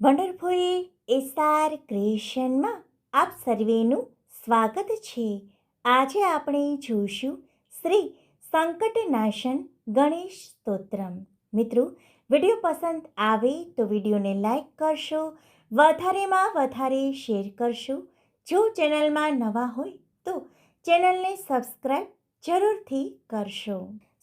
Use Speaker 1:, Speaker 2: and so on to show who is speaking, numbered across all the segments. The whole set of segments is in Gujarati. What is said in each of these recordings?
Speaker 1: વન્ડરફુલ એસઆર ક્રિએશનમાં આપ સર્વેનું સ્વાગત છે. આજે આપણે જોઈશું શ્રી સંકટનાશન ગણેશ સ્તોત્રમ. મિત્રો, વીડિયો પસંદ આવે તો વિડીયોને લાઈક કરશો, વધારેમાં વધારે શેર કરશો. જો ચેનલમાં નવા હોય તો ચેનલને સબસ્ક્રાઈબ જરૂરથી કરશો.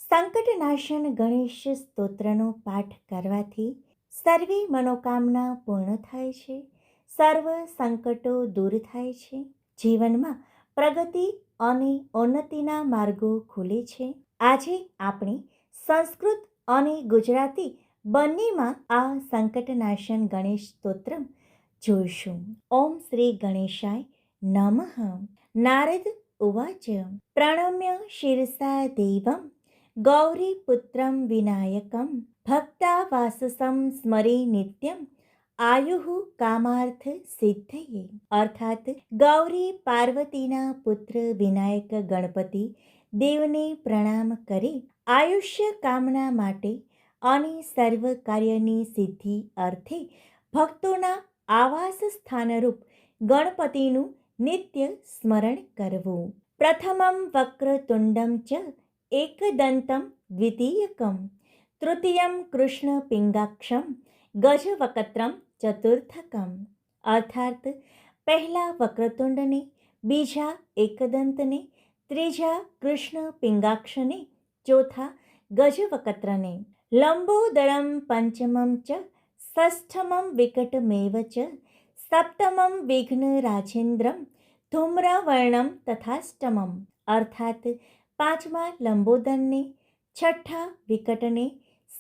Speaker 1: સંકટનાશન ગણેશ સ્તોત્રનો પાઠ કરવાથી સર્વે મનોકામના પૂર્ણ થાય છે, સર્વ સંકટો દૂર થાય છે, જીવનમાં પ્રગતિ અને ઉન્નતિના માર્ગો ખુલે છે. આજે આપણે સંસ્કૃત અને ગુજરાતી બંનેમાં આ સંકટનાશન ગણેશ સ્તોત્ર જોઈશું. ઓમ શ્રી ગણેશાય નમઃ. નારદ ઉવાચ. પ્રણમ્ય શિરસા દેવમ. ગૌરીપુત્રમ વિનાયકમ. ભક્તાવાસસમ સ્મરે નિત્યમ આયુ કામાર્થ સિદ્ધયે અર્થાત ગૌરી પાર્વતીના પુત્ર વિનાયક ગણપતિ દેવને પ્રણામ કરી આયુષ્ય કામના માટે અને સર્વ કાર્યની સિદ્ધિ અર્થે ભક્તોના આવાસ સ્થાનરૂપ ગણપતિનું નિત્ય સ્મરણ કરવું પ્રથમમ વક્રતુંડમ ચ એકદંતમ દ્વિતીયકમ તૃતીયમ કૃષ્ણ પિંગાક્ષમ ગજવકત્રમ ચતુર્થકમ અર્થાત પહેલા વક્રતુંડને બીજા એકદંતને ત્રીજા કૃષ્ણ પિંગાક્ષને ચોથા ગજવકત્રને લંબોદરમ પંચમમ ચ ષષ્ઠમમ વિકટમેવ ચ સપ્તમમ વિઘ્ન રાજેન્દ્રમ ધૂમ્રવર્ણમ તથાષ્ટમમ અર્થાત પાંચમા લંબોદરને છઠ્ઠા વિકટને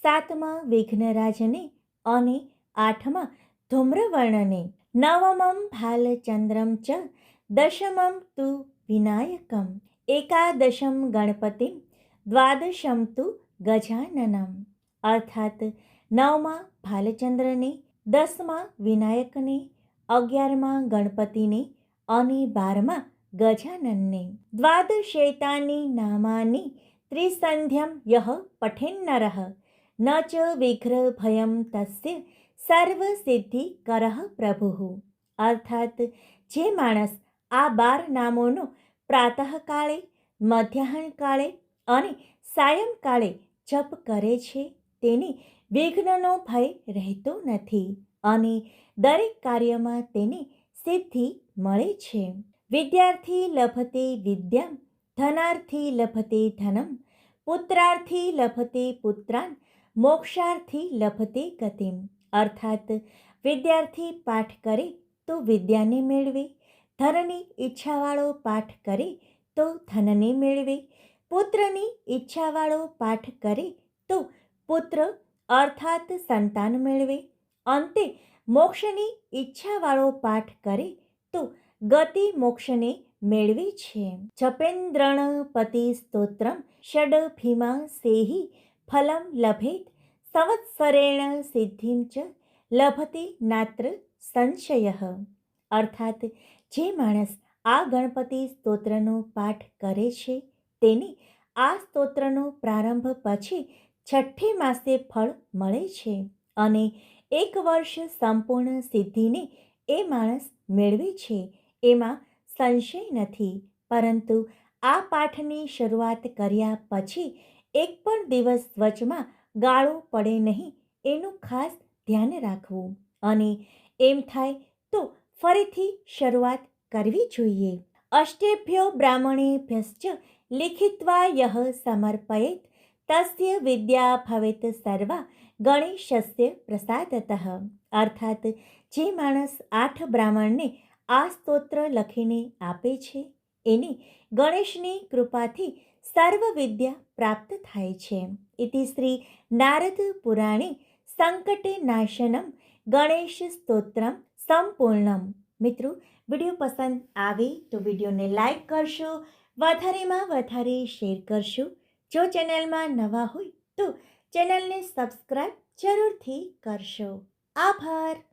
Speaker 1: સાતમા વિઘ્નરાજને અને આઠમા ધૂમ્રવર્ણને, નવમમ ભાલચંદ્રમ ચ, દશમમ તુ વિનાયકમ, એકાદશમ ગણપતિ દ્વાદશમ તુ ગજાનનમ. અર્થાત નવમા ભાલચંદ્રને, દસમા વિનાયકને, અગિયારમા ગણપતિને અને બારમા ગજાનનને. દ્વાદશેતાની નામાની ત્રિસંધ્યમ યહ પઠેન્નરઃ. ન ચ વિઘ્રભયમ તસ્ય સર્વસિદ્ધિ કરઃ પ્રભુ અર્થાત જે માણસ આ બાર નામોનો પ્રાતઃકાળે મધ્યાહન અને સાયંકાળે જપ કરે છે તેને વિઘ્નનો ભય રહેતો નથી અને દરેક કાર્યમાં તેને સિદ્ધિ મળે છે। વિદ્યાર્થી લભતે વિદ્યા ધનાર્થી લભતે ધનમ, પુત્રાર્થી લભતે પુત્રાન મોક્ષાર્થી લભતે ગતિમ. અર્થાત વિદ્યાર્થી પાઠ કરે તો વિદ્યાને મેળવે. ધનની ઈચ્છાવાળો પાઠ કરે તો ધનને મેળવે. પુત્રની ઈચ્છાવાળો પાઠ કરે તો પુત્ર અર્થાત સંતાન મેળવે. અંતે મોક્ષની ઈચ્છાવાળો પાઠ કરે તો ગતિ મોક્ષને મેળવે છે. જપેન્દ્રણ પતિ સ્તોત્રમ ષડ ભીમા સેહી ફલમ લભેત સંવત્સરેણ સિદ્ધિમ ચ લભતે નાત્ર સંશય અર્થાત જે માણસ આ ગણપતિ સ્તોત્રનો પાઠ કરે છે, તેને આ સ્તોત્રનો પ્રારંભ પછી છઠ્ઠી માસે ફળ મળે છે અને એક વર્ષ સંપૂર્ણ સિદ્ધિને એ માણસ મેળવે છે, એમાં સંશય નથી, પરંતુ આ પાઠની શરૂઆત કર્યા પછી એક પણ દિવસ વચમાં ગાળો પડે નહીં, એનું ખાસ ધ્યાન રાખવું. અને એમ થાય તો ફરીથી શરૂઆત કરવી જોઈએ. અષ્ટેભ્યો બ્રાહ્મણેભ્યશ્ચ લિખિત્વા યહ સમર્પયેત, તસ્ય વિદ્યા ભવેત સર્વા ગણેશસ્ય પ્રસાદતઃ. અર્થાત, જે માણસ આઠ બ્રાહ્મણને આ સ્તોત્ર લખીને આપે છે એને ગણેશની કૃપાથી સર્વ વિદ્યા પ્રાપ્ત થાય છે. ઇતિ શ્રી નારદ પુરાણે સંકટનાશનમ ગણેશ સ્તોત્રમ સંપૂર્ણમ. મિત્રો, વીડિયો પસંદ આવે તો વિડીયોને લાઈક કરશો, વધારેમાં વધારે શેર કરશો. જો ચેનલમાં નવા હોય તો ચેનલને સબસ્ક્રાઈબ જરૂરથી કરશો. આભાર.